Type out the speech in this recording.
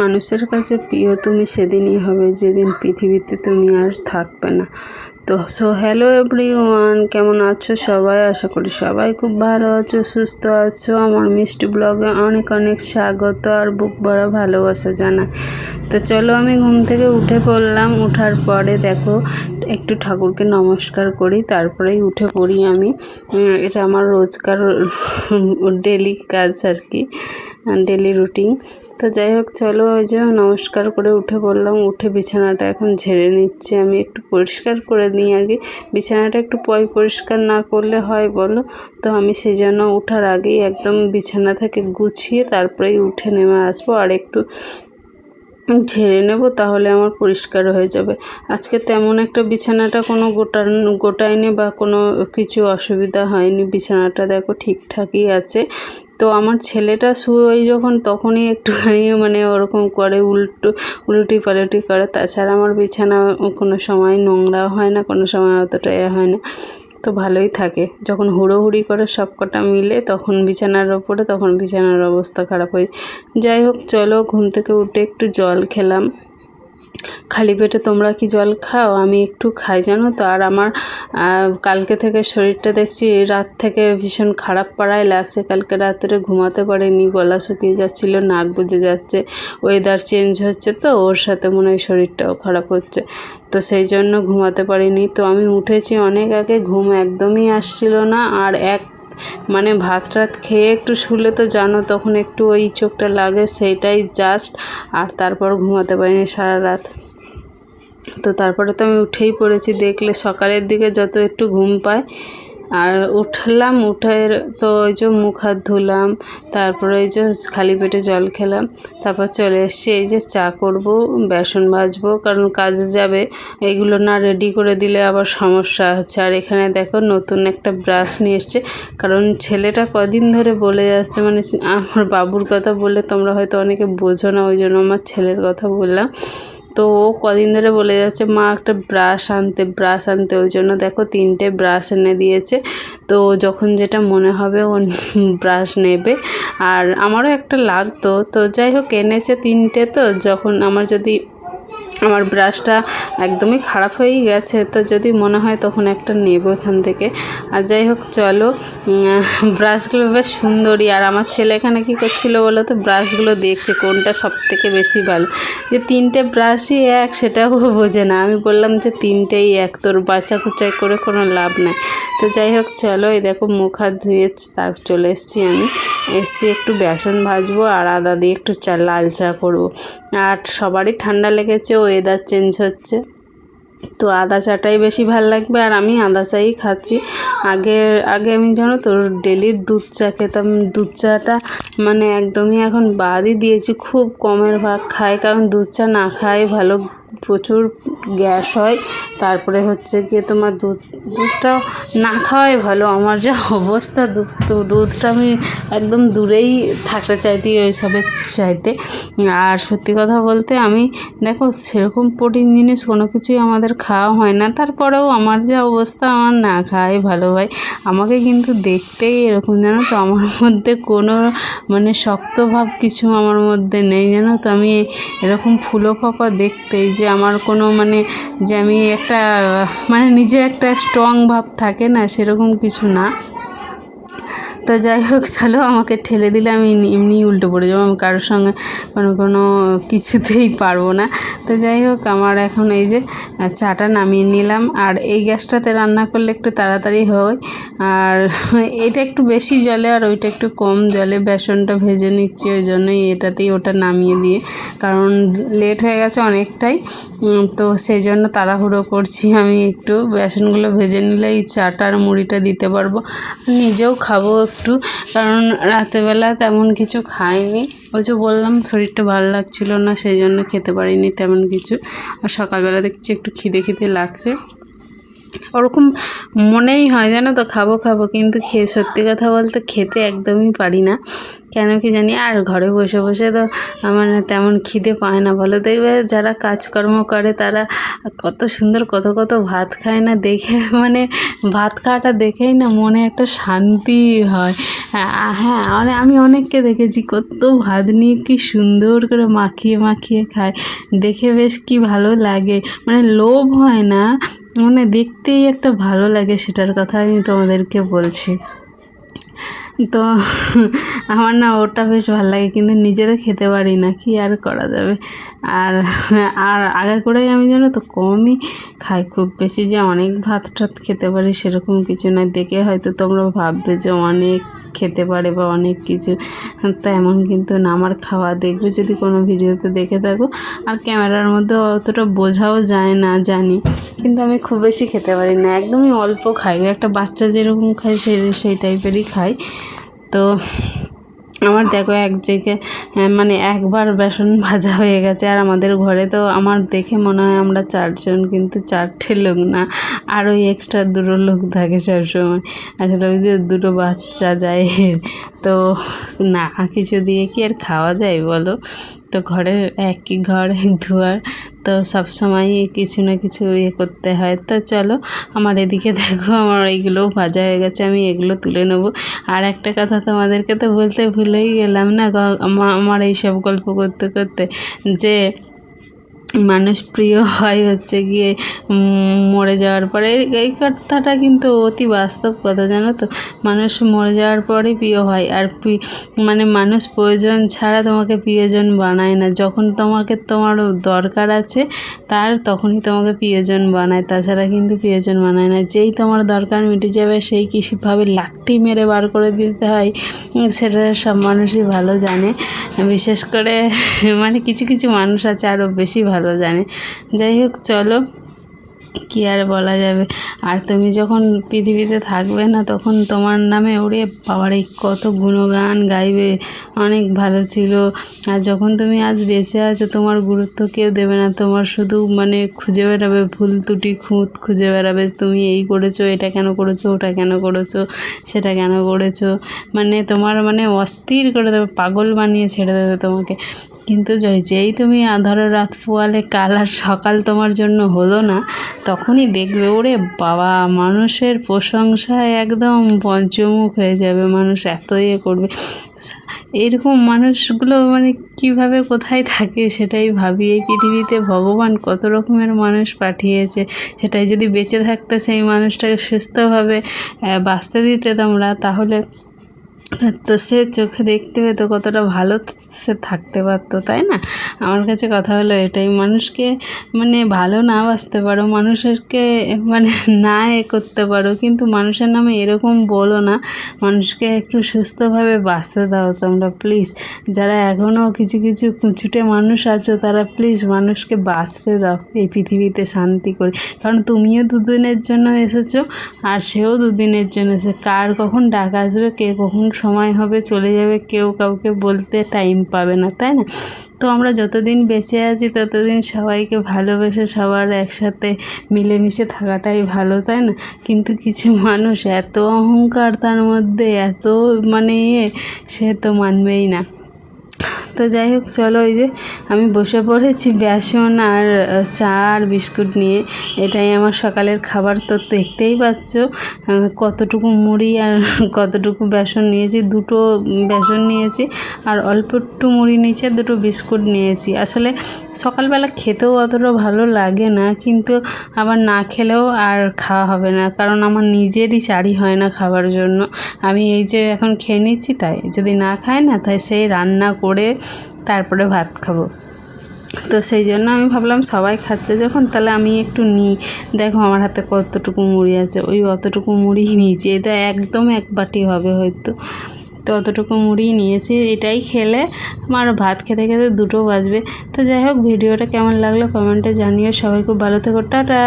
মানুষের কাছে প্রিয় তুমি সেদিনই হবে, যেদিন পৃথিবীতে তুমি আর থাকবে না। তো সো হ্যালো এভরি ওয়ান কেমন আছো সবাই? আশা করি সবাই খুব ভালো আছো, সুস্থ আছো। আমার মিষ্টি ব্লগে অনেক অনেক স্বাগত আর বুক ভরা ভালোবাসা জানা তো চলো আমি ঘুম থেকে উঠে পড়লাম, উঠার পরে দেখো, একটু ঠাকুরকে নমস্কার করি, তারপরেই উঠে পড়ি আমি। এটা আমার রোজকার ডেলি কাজ আর কি ডেলি রুটিন তো যাই হোক, চলো ওই যে নমস্কার করে উঠে পড়লাম। উঠে বিছানাটা এখন ঝেড়ে নিচ্ছি। আমি একটু পরিষ্কার করে নিই আর কি। বিছানাটা একটু পয় পরিষ্কার না করলে হয় বলো? তো আমি সেই জন্য উঠার আগেই একদম বিছানা থেকে গুছিয়ে তারপরেই উঠে নেমে আসব। আর একটু ঝেড়ে নেব তাহলে আমার পরিষ্কার হয়ে যাবে। আজকে তেমন একটা বিছানাটা কোনো গোটান গোটায়নি বা কোনো কিছু অসুবিধা হয়নি। বিছানাটা দেখো ঠিকঠাকই আছে। তো আমার ছেলেটা শুয়ে যখন তখনই একটুখানি মানে ওরকম করে উল্টো, উল্টি পাল্টি করে। তাছাড়া আমার বিছানা কোনো সময় নোংরা হয় না, কোনো সময় অতটা এ হয় না। তো ভালোই থাকে। যখন হুড়োহুড়ি করে সব কটা মিলে তখন বিছানার ওপরে, তখন বিছানার অবস্থা খারাপ হয় যাই হোক, চলো ঘুম থেকে উঠে একটু জল খেলাম। খালি পেটে তোমরা কি জল খাও? আমি একটু খাই, জানো তো? আর আমার কালকে থেকে শরীরটা দেখছি রাত থেকে ভীষণ খারাপ পাড়ায় লাগছে। কালকে রাত্রে ঘুমাতে পারিনি, গলা শুকিয়ে যাচ্ছিল, নাক বুজে যাচ্ছে ওয়েদার চেঞ্জ হচ্ছে তো, ওর সাথে মনে হয় শরীরটাও খারাপ হচ্ছে। তো সেই জন্য ঘুমাতে পারিনি। তো আমি উঠেছি অনেক আগে, ঘুম একদমই আসছিল না। আর এক মানে ভাত টাত খেয়ে একটু শুলে তো জানো তখন একটু ওই চোখটা লাগে সেইটাই জাস্ট আর তারপর ঘুমাতে পারিনি সারা রাত। তো তারপরে তো আমি উঠেই পড়েছি, দেখলে সকালের দিকে যত একটু ঘুম পায় আর উঠলাম, উঠে তো ওই যে মুখ হাত ধুলাম, তারপরে ওই যে খালি পেটে জল খেলাম, তারপর চলে এসেছি, এই যে চা করব, বেসন ভাজবো, কারণ কাজে যাবে, এগুলো না রেডি করে দিলে আবার সমস্যা হচ্ছে। আর এখানে দেখো নতুন একটা ব্রাশ নিয়ে এসছে, কারণ ছেলেটা কদিন ধরে বলে যাচ্ছে মানে আমার বাবুর কথা বললে তোমরা হয়তো অনেকে বোঝো না, ওই জন্য আমার ছেলের কথা বললাম। তো ও কদিন ধরে বলে যাচ্ছে, মা, একটা ব্রাশ আনতে ব্রাশ আনতে। ওই জন্য দেখো তিনটে ব্রাশ এনে দিয়েছে। তো যখন যেটা মনে হবে, ও ব্রাশ নেবে। আর আমারও একটা লাগতো। তো যাই হোক, এনেছে তিনটে তো। যখন আমার যদি আমার ব্রাশটা একদমই খারাপ হয়েই গেছে। তো যদি মনে হয় তখন একটা নেব এখান থেকে। আর যাই হোক, চলো। ব্রাশগুলো বেশ সুন্দরই আর আমার ছেলে এখানে কী করছিল বলো তো? ব্রাশগুলো দেখছে কোনটা সব থেকে বেশি ভালো। যে তিনটে ব্রাশই এক, সেটাও বোঝে না। আমি বললাম যে তিনটেই এক, তোর বাচ্চা কুচাই করে কোনো লাভ নাই। তো যাই হোক, চলো। এই দেখো, মুখ হাত ধুয়ে তার চলে এসেছি আমি। এসছি একটু বেসন ভাজবো আর আদা দিয়ে একটু চা, লাল চা করব। আর সবারই ঠান্ডা লেগেছে। ওয়েদার চেঞ্জ হচ্ছে। তো আদা চাটাই বেশি ভালো লাগবে আর আমি আদা চাই খাচ্ছি। আগে আগে আমি জানো তো ডেলির দুধ চা খেতাম। দুধ চাটা মানে একদমই এখন বাদই দিয়েছি। খুব কমের ভাগ খাই কারণ দুধ চা না খাই ভালো প্রচুর গ্যাস হয়। তারপরে হচ্ছে গিয়ে তোমার দুধ দুধটা না খাওয়াই ভালো। আমার যা অবস্থা, দুধ তো, দুধটা আমি একদম দূরেই থাকতে চাইতে ওইসবের চাইতে। আর সত্যি কথা বলতে আমি, দেখো, সেরকম প্রোটিন জিনিস কোনো কিছুই আমাদের খাওয়া হয় না। তারপরেও আমার যা অবস্থা, আমার না খাওয়াই ভালো হয়। আমাকে কিন্তু দেখতেই এরকম জানো তো আমার মধ্যে কোনো মানে শক্ত ভাব কিছু আমার মধ্যে নেই জানো তো আমি এরকম ফুলো ফাঁপা দেখতেই যে আমার কোনো মানে যে আমি একটা মানে নিজের একটা স্ট্রং ভাব থাকে না সেরকম কিছু না। তো যাই হোক, চলো আমাকে ঠেলে দিলে আমি এমনি উল্টো পড়ে যাব। আমি কারোর সঙ্গে কোনো কোনো কিছুতেই পারব না। তো যাই হোক, আমার এখন এই যে চাটা নামিয়ে নিলাম। আর এই গ্যাসটাতে রান্না করলে একটু তাড়াতাড়ি হয়। আর এটা একটু বেশি জলে আর ওইটা একটু কম জলে বেসনটা ভেজে নিচ্ছি, ওই জন্যই এটাতেই ওটা নামিয়ে দিয়ে। কারণ লেট হয়ে গেছে অনেকটাই। তো সেই জন্য তাড়াহুড়ো করছি আমি একটু। বেসনগুলো ভেজে নিলে এই চাটা আর মুড়িটা দিতে পারব। নিজেও খাব একটু, কারণ রাতেবেলা তেমন কিছু খাইনি। ওই যে বললাম, শরীরটা ভালো লাগছিল না, সেই জন্য খেতে পারিনি তেমন কিছু। আর সকালবেলা দেখছি একটু খিদে খিদে লাগছে। ওরকম মনেই হয় জানো তো, খাব খাব। কিন্তু খেয়ে, সত্যি কথা বলতে খেতে একদমই পারি না। কেন কি জানি? আর ঘরে বসে বসে তো আমার তেমন খিদে পায় না। বলো দেখবে যারা কাজকর্ম করে, তারা কত সুন্দর, কত কত ভাত খায় না দেখে। মানে ভাত খাওয়াটা দেখেই না মনে একটা শান্তি হয়। হ্যাঁ হ্যাঁ আমি অনেককে দেখেছি, কত ভাত নিয়ে কি সুন্দর করে মাখিয়ে মাখিয়ে খায়। দেখে বেশ কি ভালো লাগে। মানে লোভ হয় না। মানে দেখতেই একটা ভালো লাগে সেটার কথা আমি তোমাদেরকে বলছি। তো আমার না ওটা বেশ ভালো লাগে, কিন্তু নিজেরা খেতে পারি না, কি আর করা যাবে? আর আর আগে করেই আমি জানো তো কমই খাই, খুব বেশি যে অনেক ভাত টাত খেতে পারি সেরকম কিছু নয়। দেখে হয়তো তোমরা ভাববে যে অনেক খেতে পারে বা অনেক কিছু তা এমন কিন্তু না। আমার খাওয়া দেখবে যদি কোনো ভিডিওতে দেখে থাকো। আর ক্যামেরার মধ্যে অতটা বোঝাও যায় না, জানি। কিন্তু আমি খুব বেশি খেতে পারি না। একদমই অল্প খাই। একটা বাচ্চা যেরকম খায় সেই সেই টাইপেরই খাই। তো আমার দেখো এক জায়গায় হ্যাঁ, মানে একবার বেসন ভাজা হয়ে গেছে। আর আমাদের ঘরে তো আমার দেখে মনে হয় আমরা চারজন কিন্তু চারটে লোক না। আর ওই এক্সট্রা দুটো লোক থাকে সবসময়। আসলে ওই যে দুটো বাচ্চা যায়। তো না কিছু দিয়ে কি আর খাওয়া যায় বলো? তো ঘরে একই ঘর এক দুয়ার, তো সবসময় কিছু না কিছু ইয়ে করতে হয়। তো চলো, আমার এদিকে দেখো, আমার এইগুলোও ভাজা হয়ে গেছে, আমি এগুলো তুলে নেব। আর একটা কথা তোমাদেরকে তো বলতে ভুলেই গেলাম না আমার এই সব গল্প করতে করতে, যে মানুষ প্রিয় হয় হচ্ছে গিয়ে মরে যাওয়ার পরে। এই কথাটা কিন্তু অতি বাস্তব কথা, জানো তো? মানুষ মরে যাওয়ার পরে প্রিয় হয়। আর মানে মানুষ প্রয়োজন ছাড়া তোমাকে প্রিয়জন বানায় না। যখন তোমাকে তোমার দরকার আছে, তার তখনই তোমাকে প্রিয়জন বানায়। তাছাড়া কিন্তু প্রিয়জন বানায় না। যেই তোমার দরকার মিটে যাবে, সেই কৃষিভাবে লাকটি মেরে বার করে দিতে হয়। সেটা সব মানুষই ভালো জানে। বিশেষ করে মানে কিছু কিছু মানুষ আছে আরও বেশি ভালো। ভালো জানে। যাই হোক, চলো, কি আর বলা যাবে। আর তুমি যখন পৃথিবীতে থাকবে না, তখন তোমার নামে ওরে বাবার এই কত গুণগান গাইবে। অনেক ভালো ছিল। আর যখন তুমি আজ বেঁচে আছো, তোমার গুরুত্ব কেউ দেবে না। তোমার শুধু মানে খুঁজে বেড়াবে, ভুল ত্রুটি, খুঁত খুঁজে বেড়াবে। তুমি এই করেছ, এটা কেন করেছ, ওটা কেন করেছ, সেটা কেন করেছ? মানে তোমার মানে অস্থির করে দেবে, পাগল বানিয়ে ছেড়ে দেবে তোমাকে। কিন্তু যেই তুমি ধরো রাত পোয়ালে কাল আর সকাল তোমার জন্য হলো না, তখনই দেখবে, ওরে বাবা, মানুষের প্রশংসায় একদম পঞ্চমুখ হয়ে যাবে, মানুষ এত ইয়ে করবে। এরকম মানুষগুলো মানে কীভাবে কোথায় থাকে সেটাই ভাবি। এই পৃথিবীতে ভগবান কত রকমের মানুষ পাঠিয়েছে, সেটাই যদি বেঁচে থাকতে সেই মানুষটাকে সুস্থভাবে বাঁচতে দিতে তোমরা, তাহলে তো সে চোখে দেখতে পেতো কতটা ভালো সে থাকতে পারতো, তাই না? আমার কাছে কথা হলো এটাই, মানুষকে মানে ভালো না বাঁচতে পারো, মানুষেরকে মানে না এ করতে পারো, কিন্তু মানুষের নামে এরকম বলো না, মানুষকে একটু সুস্থভাবে বাঁচতে দাও তোমরা প্লিজ যারা এখনও কিছু কিছু কুচুটে মানুষ আছো, তারা প্লিজ মানুষকে বাঁচতে দাও এই পৃথিবীতে শান্তি করে। কারণ তুমিও দুদিনের জন্য এসেছ, আর সেও দুদিনের জন্য এসে কার কখন ডাক আসবে, কে কখন সময় হবে, চলে যাবে, কেউ কাউকে বলতে টাইম পাবে না, তাই না? তো আমরা যতদিন বেঁচে আছি, ততদিন সবাইকে ভালোবেসে সবার একসাথে মিলেমিশে থাকাটাই ভালো, তাই না? কিন্তু কিছু মানুষ এত অহংকার তার মধ্যে, এত মানে ইয়ে সে তো মানবেই না। তো যাই হোক, চলো ওই যে আমি বসে পড়েছি বেসন আর চা আর বিস্কুট নিয়ে। এটাই আমার সকালের খাবার। তো দেখতেই পাচ্ছ কতটুকু মুড়ি আর কতটুকু বেসন নিয়েছি। দুটো বেসন নিয়েছি আর অল্প একটু মুড়ি নিয়েছি আর দুটো বিস্কুট নিয়েছি। আসলে সকালবেলা খেতেও অতটা ভালো লাগে না, কিন্তু আবার না খেলেও আর খাওয়া হবে না, কারণ আমার নিজেরই চারি হয় না খাবার জন্য। আমি এই যে এখন খেয়ে নিচ্ছি, তাই যদি না খায় না, তাই সেই রান্না করে তারপরে ভাত খাব। তো সেই জন্য আমি ভাবলাম সবাই খাচ্ছে যখন, তাহলে আমি একটু নিই। দেখো আমার হাতে কতটুকু মুড়ি আছে, ওই অতটুকু মুড়ি নিয়েছি। এটা একদম এক বাটি হবে হয়তো। তো অতটুকু মুড়ি নিয়েছি, এটাই খেলে আমার ভাত খেতে খেতে দুটো বাজবে। তো যাই হোক, ভিডিওটা কেমন লাগল কমেন্টে জানিও। সবাই খুব ভালো থেকো, টাটা!